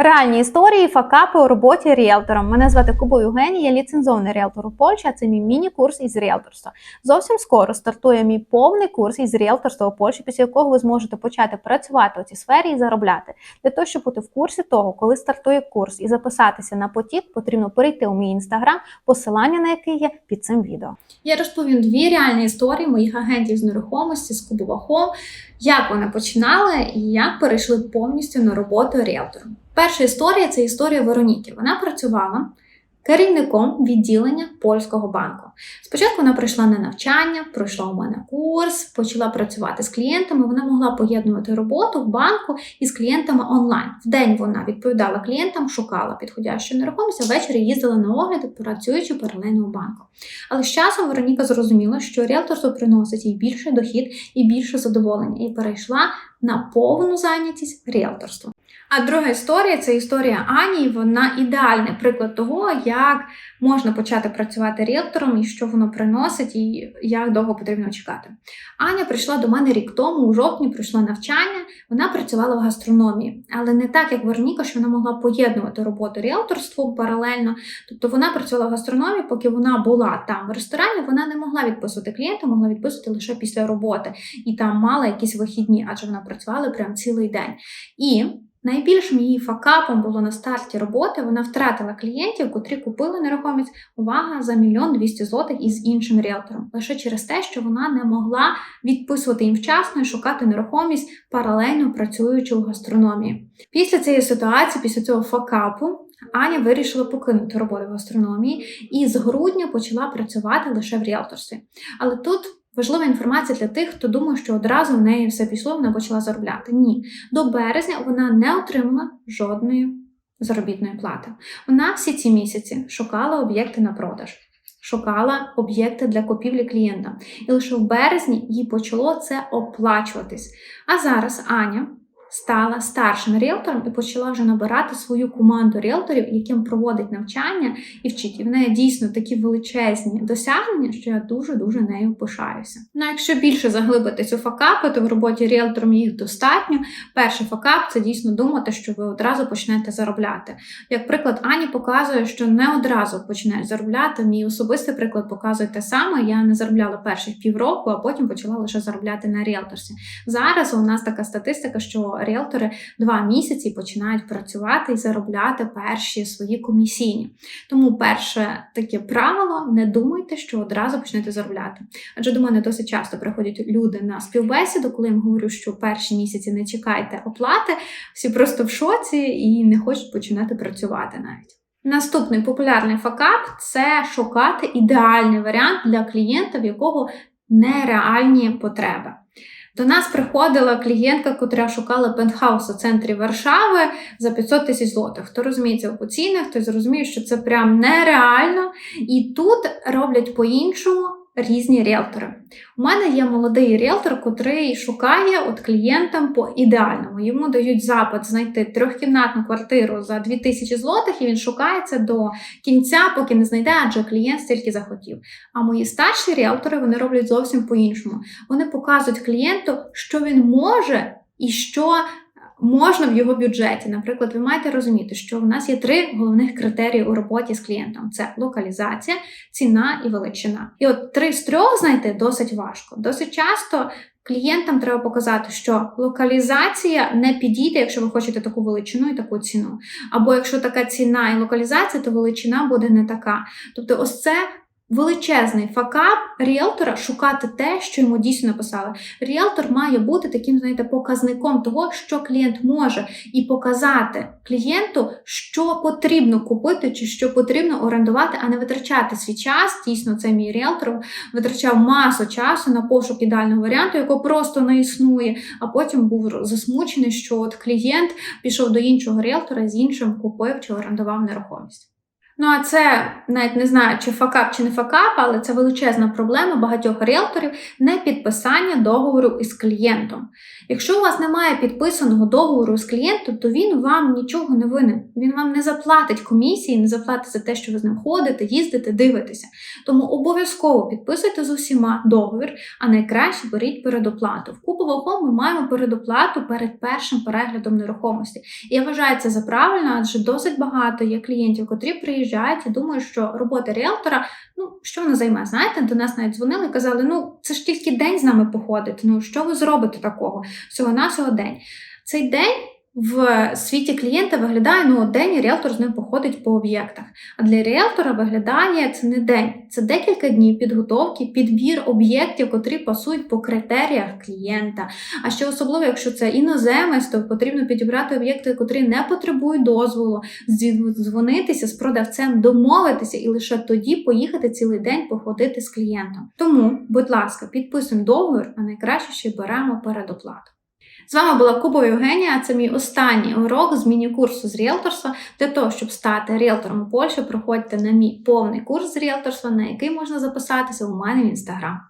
Реальні історії, факапи у роботі ріелтором. Мене звати Кубо Євгенія, я ліцензований ріелтор у Польщі, а це мій міні-курс із ріелторства. Зовсім скоро стартує мій повний курс із ріелторства у Польщі, після якого ви зможете почати працювати у цій сфері і заробляти. Для того, щоб бути в курсі того, коли стартує курс і записатися на потік, потрібно перейти у мій інстаграм, посилання на який є під цим відео. Я розповім дві реальні історії моїх агентів з нерухомості з Кубова Home, як вона починала і як перейшли повністю на роботу ріелтором. Перша історія це історія Вероніки. Вона працювала керівником відділення польського банку. Спочатку вона прийшла на навчання, пройшла у мене курс, почала працювати з клієнтами. Вона могла поєднувати роботу в банку із клієнтами онлайн. В день вона відповідала клієнтам, шукала підходящу нерухомість, а ввечері їздила на огляди, працюючи паралельно у банку. Але з часом Вероніка зрозуміла, що ріелторство приносить їй більший дохід і більше задоволення, і перейшла на повну зайнятість ріелторством. А друга історія це історія Ані. Вона ідеальний приклад того, як можна почати працювати ріелтором і що воно приносить, і як довго потрібно чекати. Аня прийшла до мене рік тому, у жовтні пройшла навчання. Вона працювала в гастрономії, але не так, як Вероніка, що вона могла поєднувати роботу ріелторством паралельно. Тобто вона працювала в гастрономії, поки вона була там в ресторані, вона не могла відписувати клієнта, могла відписувати лише після роботи, і там мала якісь вихідні, адже вона працювала прям цілий день. І Найбільшим її факапом було на старті роботи. Вона втратила клієнтів, котрі купили нерухомість увага за мільйон двісті злотих із іншим ріелтором, лише через те, що вона не могла відписувати їм вчасно і шукати нерухомість паралельно працюючи у гастрономії. Після цієї ситуації, після цього факапу. Аня вирішила покинути роботу в гастрономії і з грудня почала працювати лише в ріелторстві. Але тут Важлива інформація для тих, хто думає, що одразу в неї все пішло, вона почала заробляти. Ні, до березня вона не отримала жодної заробітної плати. Вона всі ці місяці шукала об'єкти на продаж, шукала об'єкти для купівлі клієнта. І лише в березні їй почало це оплачуватись. А зараз Аня стала старшим ріелтором і почала вже набирати свою команду ріелторів, яким проводить навчання і вчить. І в неї дійсно такі величезні досягнення, що я дуже-дуже нею пишаюся. Ну, якщо більше заглибитись у факапи, то в роботі ріелтором їх достатньо. Перший факап це дійсно думати, що ви одразу почнете заробляти. Як приклад, Ані показує, що не одразу починаєш заробляти. Мій особистий приклад показує те саме. Я не заробляла перших півроку, а потім почала лише заробляти на ріелторсі. Зараз у нас така статистика, що ріелтори два місяці починають працювати і заробляти перші свої комісійні. Тому перше таке правило: не думайте, що одразу почнете заробляти. Адже до мене досить часто приходять люди на співбесіду, коли я їм говорю, що перші місяці не чекайте оплати, всі просто в шоці і не хочуть починати працювати навіть. Наступний популярний факап це шукати ідеальний варіант для клієнта, в якого нереальні потреби. До нас приходила клієнтка, котра шукала пентхаус у центрі Варшави за 500 тисяч злотих. Хто розуміється в цінах, той зрозуміє, що це прям нереально. І тут роблять по-іншому різні ріелтори. У мене є молодий ріелтор, котрий шукає от клієнтам по ідеальному. Йому дають запит знайти трьохкімнатну квартиру за 2000 злотих, і він шукається до кінця, поки не знайде, адже клієнт стільки захотів. А мої старші ріелтори вони роблять зовсім по-іншому. Вони показують клієнту, що він може і що можна в його бюджеті. Наприклад, ви маєте розуміти, що в нас є три головних критерії у роботі з клієнтом: це локалізація, ціна і величина. І от три з трьох знайти досить важко. Досить часто. Клієнтам треба показати, що локалізація не підійде, якщо ви хочете таку величину і таку ціну. Або якщо така ціна і локалізація, то величина буде не така. Тобто, ось це величезний факап ріелтора шукати те, що йому дійсно написали. Ріелтор має бути таким, знаєте, показником того, що клієнт може, і показати клієнту, що потрібно купити чи що потрібно орендувати, а не витрачати свій час. Дійсно, це мій ріелтор витрачав масу часу на пошук ідеального варіанту, якого просто не існує. А потім був засмучений, що от клієнт пішов до іншого ріелтора з іншим купив чи орендував нерухомість. Ну а це навіть не знаю, чи факап, чи не факап, але це величезна проблема багатьох ріелторів не підписання договору із клієнтом. Якщо у вас немає підписаного договору з клієнтом, то він вам нічого не винен. Він вам не заплатить комісії, не заплатить за те, що ви з ним ходите, їздите, дивитеся. Тому обов'язково підписуйте з усіма договір, а найкраще беріть передоплату. В Кубового ми маємо передоплату перед першим переглядом нерухомості. І я вважаю це за правильно, адже досить багато є клієнтів, котрі приїжджають і думають, що робота ріелтора, ну що вона займе? Знаєте, до нас навіть дзвонили і казали: ну це ж тільки день з нами походить. Ну що ви зробите такого? Всього на день. Цей день. В світі клієнта виглядає ну день, і ріелтор з ним походить по об'єктах. А для ріелтора виглядає це не день, це декілька днів підготовки, підбір об'єктів, котрі пасують по критеріях клієнта. А ще особливо, якщо це іноземець, то потрібно підібрати об'єкти, котрі не потребують дозволу, дзвонитися з продавцем, домовитися і лише тоді поїхати цілий день походити з клієнтом. Тому, будь ласка, підписуємо договір, а найкраще ще беремо передоплату. З вами була Куба Євгенія. Це мій останній урок з міні-курсу з ріелторства. Для того, щоб стати ріелтором у Польщі, проходьте на мій повний курс з ріелторства, на який можна записатися у мене в інстаграм.